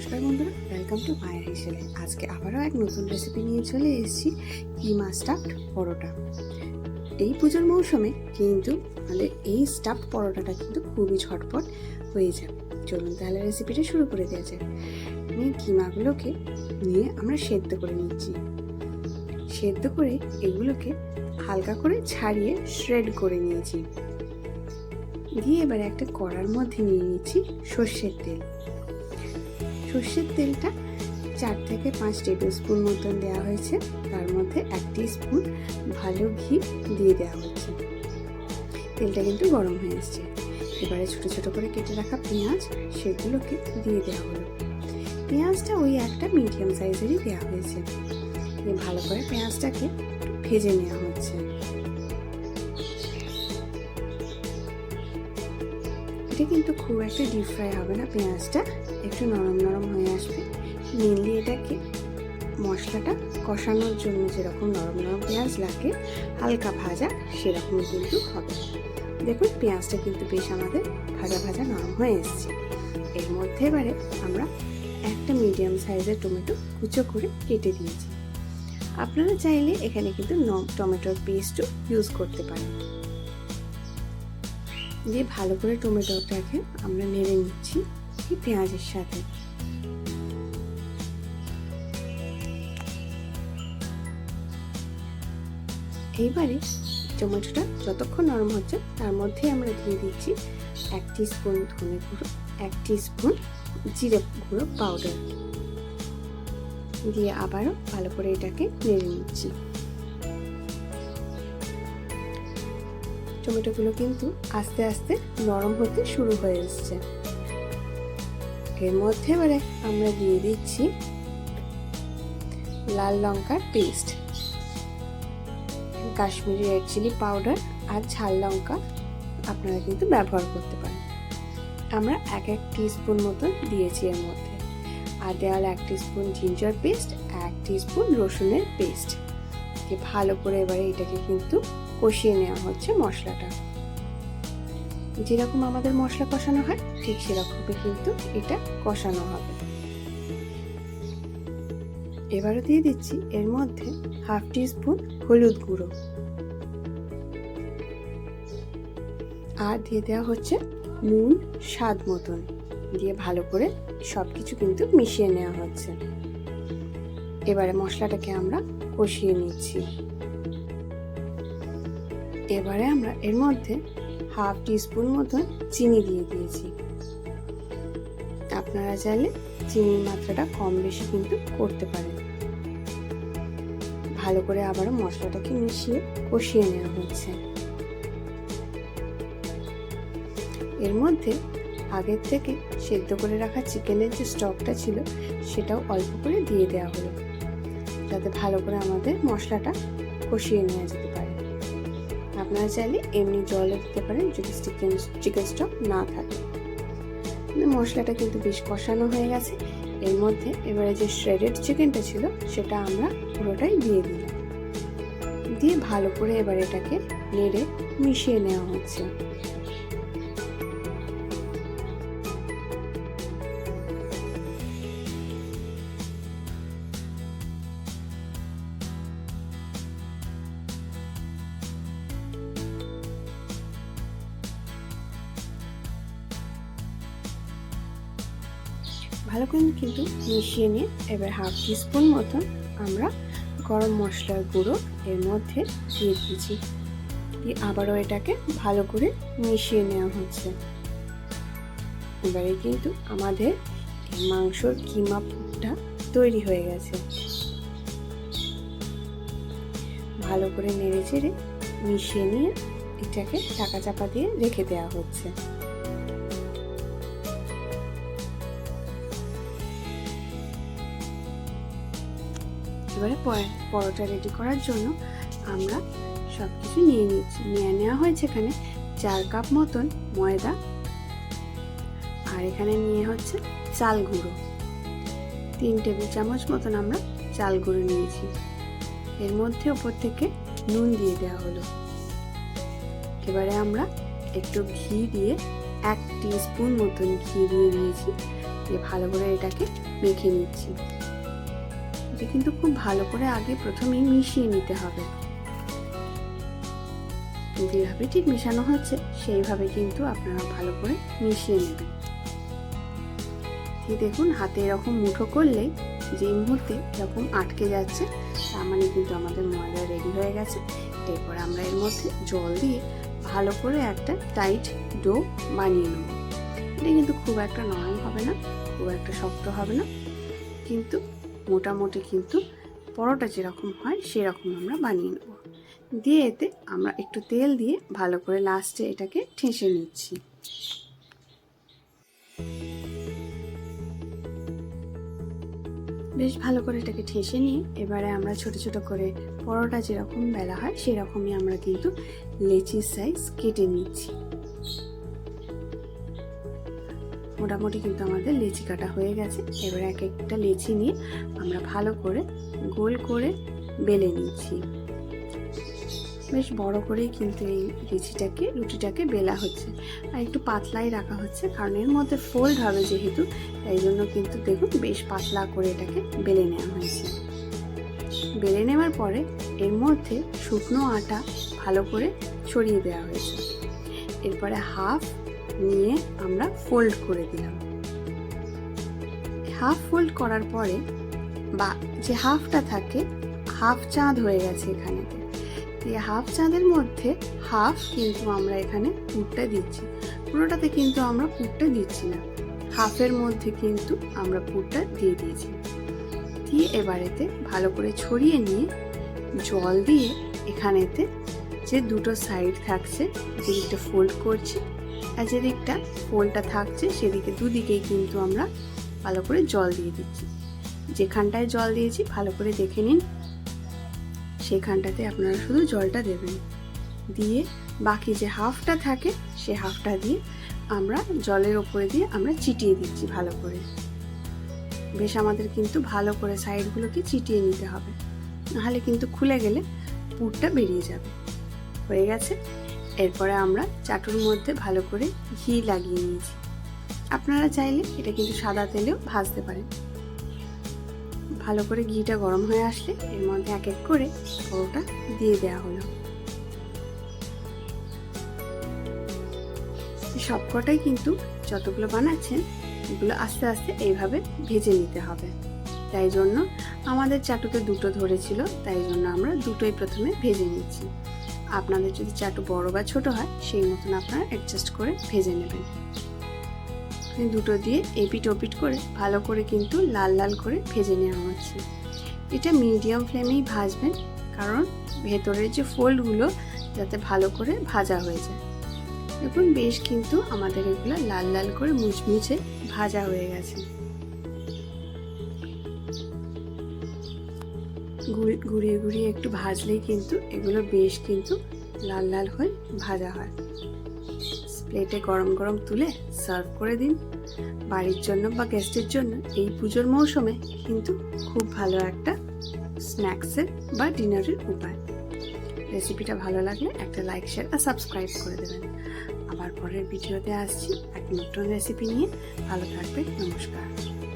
নমস্কার বন্ধুরা welcome to মায়ের হিসেবে আজকে আবারও এক নতুন রেসিপি নিয়ে চলে এসেছি কিমা স্টাফড পরোটা। এই পুজোর মৌসুমে কিন্তু আমাদের এই স্টাফড পরোটাটা কিন্তু খুবই ঝটপট হয়ে যায়। চলুন তাহলে রেসিপিটা শুরু করে দেওয়া যায় আমি কিমাগুলোকে নিয়ে আমরা সেদ্ধ করে নিচ্ছি। সেদ্ধ করে এগুলোকে হালকা করে ছাড়িয়ে শ্রেড করে নিয়েছি। দিয়ে এবার একটা কড়ার মধ্যে নিয়ে নিচ্ছি সর্ষের তেল। সর্ষের তেলটা চার থেকে পাঁচ টেবিল স্পুন মতন দেওয়া হয়েছে। তার মধ্যে এক স্পুন ভালো ঘি দিয়ে দেওয়া হচ্ছে। তেলটা কিন্তু গরম হয়ে এসছে। এবারে ছোটো ছোটো করে কেটে রাখা পেঁয়াজ, সেগুলোকে দিয়ে দেওয়া হলো। পেঁয়াজটা ওই একটা মিডিয়াম সাইজেরই দেওয়া হয়েছে। ভালো করে পেঁয়াজটাকে ভেজে নেওয়া হচ্ছে। এটা কিন্তু খুব একটা ডিপ ফ্রাই হবে না পেঁয়াজটা। একটু নরম নরম হয়ে আসবে। মেনলি এটাকে মশলাটা কষানোর জন্য যেরকম নরম নরম পেঁয়াজ লাগে, হালকা ভাজা সেরকম কিন্তু হবে। দেখুন, পেঁয়াজটা কিন্তু বেশ আমাদের ভাজা ভাজা নরম হয়ে এসছে। এর মধ্যে এবারে আমরা একটা মিডিয়াম সাইজের টমেটো কুচো করে কেটে দিয়েছি। আপনারা চাইলে এখানে কিন্তু টমেটোর পেস্টও ইউজ করতে পারেন। দিয়ে ভালো করে টমেটোটাকে আমরা নেড়ে নিচ্ছি। এই পেঁয়াজের সাথে? এইবারে টমেটোটা যতক্ষণ নরম হচ্ছে, তার মধ্যে আমরা দিয়ে দিচ্ছি এক স্পুন ধনে গুঁড়ো, এক স্পুন জিরে গুঁড়ো পাউডার দিয়ে আবারও ভালো করে এটাকে নেড়ে নিচ্ছি। টমেটোগুলো কিন্তু আস্তে আস্তে নরম হতে শুরু হয়ে এসছে। এর মধ্যে এবারে আমরা দিয়ে দিচ্ছি লাল লঙ্কার paste, Kashmiri red chilli powder আর ঝাল লঙ্কা আপনারা কিন্তু ব্যবহার করতে পারেন। আমরা এক এক স্পুন মতন দিয়েছি এর মধ্যে। আর দেওয়াল এক স্পুন জিঞ্জার পেস্ট এক স্পুন রসুনের পেস্ট ভালো করে এবারে এটাকে কিন্তু কষিয়ে নেওয়া হচ্ছে মশলাটা। যেরকম আমাদের মশলা কষানো হয়, ঠিক সেরকমই কিন্তু এটা কষানো হবে। এবারও দিয়ে দিচ্ছি, এর মধ্যে হাফ টি স্পুন হলুদ গুঁড়ো। আর দিয়ে দেওয়া হচ্ছে নুন স্বাদ মতন, দিয়ে ভালো করে সব কিছু কিন্তু মিশিয়ে নেওয়া হচ্ছে। এবারে মশলাটাকে আমরা কষিয়ে নিচ্ছি। এবারে আমরা এর মধ্যে হাফ টিস্পুন মতন চিনি দিয়ে দিয়েছি। আপনারা চাইলে চিনির মাত্রাটা কম বেশি কিন্তু করতে পারেন। ভালো করে আবারও মশলাটাকে মিশিয়ে কষিয়ে নেওয়া হচ্ছে। এর মধ্যে আগের থেকে সেদ্ধ করে রাখা চিকেনের যে স্টকটা ছিল, সেটাও অল্প করে দিয়ে দেওয়া হলো। যাতে ভালো করে আমাদের মশলাটা কষিয়ে নেওয়া যেতে পারে। আপনারা চাইলে এমনি জলে দিতে পারেন যদি চিকেন চিকেন স্টক না থাকে। মশলাটা কিন্তু বেশ কষানো হয়ে গেছে। এর মধ্যে এবারে যে শ্রেডেড চিকেনটা ছিল, সেটা আমরা পুরোটাই দিয়ে দিলাম। দিয়ে ভালো করে এবার এটাকে নেড়ে মিশিয়ে নেওয়া হচ্ছে। ভালো করে কিন্তু মিশিয়ে নিয়ে এবার হাফ টিস্পুন মতন আমরা গরম মশলার গুঁড়ো এর মধ্যে দিয়ে দিয়েছি। দিয়ে আবারও এটাকে ভালো করে মিশিয়ে নেওয়া হচ্ছে। এবারে কিন্তু আমাদের মাংসর কিমা পুরটা তৈরি হয়ে গেছে। ভালো করে নেড়ে চেড়ে মিশিয়ে নিয়ে এটাকে চাকা চাপা দিয়ে রেখে দেওয়া হচ্ছে। এবারে পরোটা রেডি করার জন্য আমরা সব কিছু নিয়ে নিচ্ছি। নিয়ে নেওয়া হয়েছে এখানে চার কাপ মতন ময়দা। আর এখানে নিয়ে হচ্ছে চাল গুঁড়ো। তিন টেবিল চামচ মতন আমরা চাল গুঁড়ো নিয়েছি। এর মধ্যে ওপর থেকে নুন দিয়ে দেওয়া হলো। এবারে আমরা একটু ঘি দিয়ে এক স্পুন মতন ঘি দিয়ে দিয়েছি। দিয়ে ভালো করে এটাকে মেখে নিচ্ছি। এটা কিন্তু খুব ভালো করে আগে প্রথমেই মিশিয়ে নিতে হবে। যেভাবে ঠিক মেশানো হচ্ছে, সেইভাবে কিন্তু আপনারা ভালো করে মিশিয়ে নেবেন। দেখুন, হাতে এরকম মুঠো করলেই যে মুহূর্তে এরকম আটকে যাচ্ছে, তার মানে কিন্তু আমাদের ময়দা রেডি হয়ে গেছে। এরপর আমরা এর মধ্যে জল দিয়ে ভালো করে একটা টাইট ডো বানিয়ে নেব। এটা কিন্তু খুব একটা নরম হবে না, খুব একটা শক্ত হবে না, কিন্তু মোটামুটি কিন্তু পরোটা যেরকম হয়, সেরকম আমরা বানিয়ে নেব। দিয়ে এতে আমরা একটু তেল দিয়ে ভালো করে লাস্টে এটাকে ঠেসে নিচ্ছি। বেশ ভালো করে এটাকে ঠেসে নিয়ে এবারে আমরা ছোট ছোট করে পরোটা যেরকম বেলা হয়, সেরকমই আমরা কিন্তু লেচির সাইজ কেটে নিচ্ছি। মোটামুটি কিন্তু আমাদের লেচি কাটা হয়ে গেছে। এবার এক একটা লেচি নিয়ে আমরা ভালো করে গোল করে বেলে নিচ্ছি। বেশ বড় করেই কিন্তু এই লিচিটাকে, রুটিটাকে বেলা হচ্ছে। আর একটু পাতলাই রাখা হচ্ছে, কারণ এর মধ্যে ফোল্ড হবে যেহেতু, তাই জন্য কিন্তু দেখুন বেশ পাতলা করে এটাকে বেলে নেওয়া হয়েছে। বেলে নেওয়ার পরে এর মধ্যে শুকনো আটা ভালো করে ছড়িয়ে দেওয়া হয়েছে। এরপরে হাফ নিয়ে আমরা ফোল্ড করে দিলাম। হাফ ফোল্ড করার পরে বা যে হাফটা থাকে হাফ চাঁদ হয়ে গেছে এখানে। এই হাফ চাঁদের মধ্যে হাফ কিন্তু আমরা এখানে পুরটা দিচ্ছি। পুরোটাতে কিন্তু আমরা পুরটা দিচ্ছি না। হাফের মধ্যে কিন্তু আমরা পুরটা দিয়ে দিয়েছি। দিয়ে এবারেতে ভালো করে ছড়িয়ে নিয়ে জল দিয়ে এখানেতে যে দুটো সাইড থাকছে যেদিকটা ফোল্ড করছি আর যেদিকটা ফোল্ডটা থাকছে সেদিকে দুদিকেই কিন্তু আমরা ভালো করে জল দিয়ে দিচ্ছি। যেখানটায় জল দিয়েছি ভালো করে দেখে নিন। সেখানটাতে আপনারা শুধু জলটা দেবেন। দিয়ে বাকি যে হাফটা থাকে সে হাফটা দিয়ে আমরা জলের ওপরে দিয়ে আমরা চিটিয়ে দিচ্ছি ভালো করে। বেশ আমাদের কিন্তু ভালো করে সাইডগুলোকে চিটিয়ে নিতে হবে। নাহলে কিন্তু খুলে গেলে পুরটা বেরিয়ে যাবে। হয়ে গেছে? এরপরে আমরা চাটুর মধ্যে ভালো করে ঘি লাগিয়ে নিয়েছি। আপনারা চাইলে এটা কিন্তু সাদা তেলেও ভাজতে পারেন। ভালো করে ঘিটা গরম হয়ে আসলে এর মধ্যে এক এক করে পরোটা দিয়ে দেওয়া হলো। সবকটাই কিন্তু যতগুলো বানাচ্ছেন, এগুলো আস্তে আস্তে এইভাবে ভেজে নিতে হবে। তাই জন্য আমাদের চাটুতে দুটো ধরেছিল, তাই জন্য আমরা দুটোই প্রথমে ভেজে নিচ্ছি। আপনাদের যদি চাটু বড় বা ছোট হয়, সেই মতন আপনারা অ্যাডজাস্ট করে ভেজে নেবেন। দুটো দিয়ে এপিট ওপিট করে ভালো করে কিন্তু লাল লাল করে ভেজে নেওয়া হচ্ছে। এটা মিডিয়াম ফ্লেমেই ভাজবেন, কারণ ভেতরের যে ফোল্ডগুলো যাতে ভালো করে ভাজা হয়ে যায়। দেখুন, বেশ কিন্তু আমাদের এগুলো লাল লাল করে মুচমুচে ভাজা হয়ে গেছে। ঘুরিয়ে ঘুরিয়ে একটু ভাজলেই কিন্তু এগুলো বেশ কিন্তু লাল লাল হয়ে ভাজা হয়। প্লেটে গরম গরম তুলে সার্ভ করে দিন। বাড়ির জন্য বা গেস্টের জন্য এই পুজোর মৌসুমে কিন্তু খুব ভালো একটা স্ন্যাক্সের বা ডিনারের উপায়। রেসিপিটা ভালো লাগলে একটা লাইক শেয়ার আর সাবস্ক্রাইব করে দেবেন। আবার পরের ভিডিওতে আসছি এক নতুন রেসিপি নিয়ে। ভালো থাকবে নমস্কার।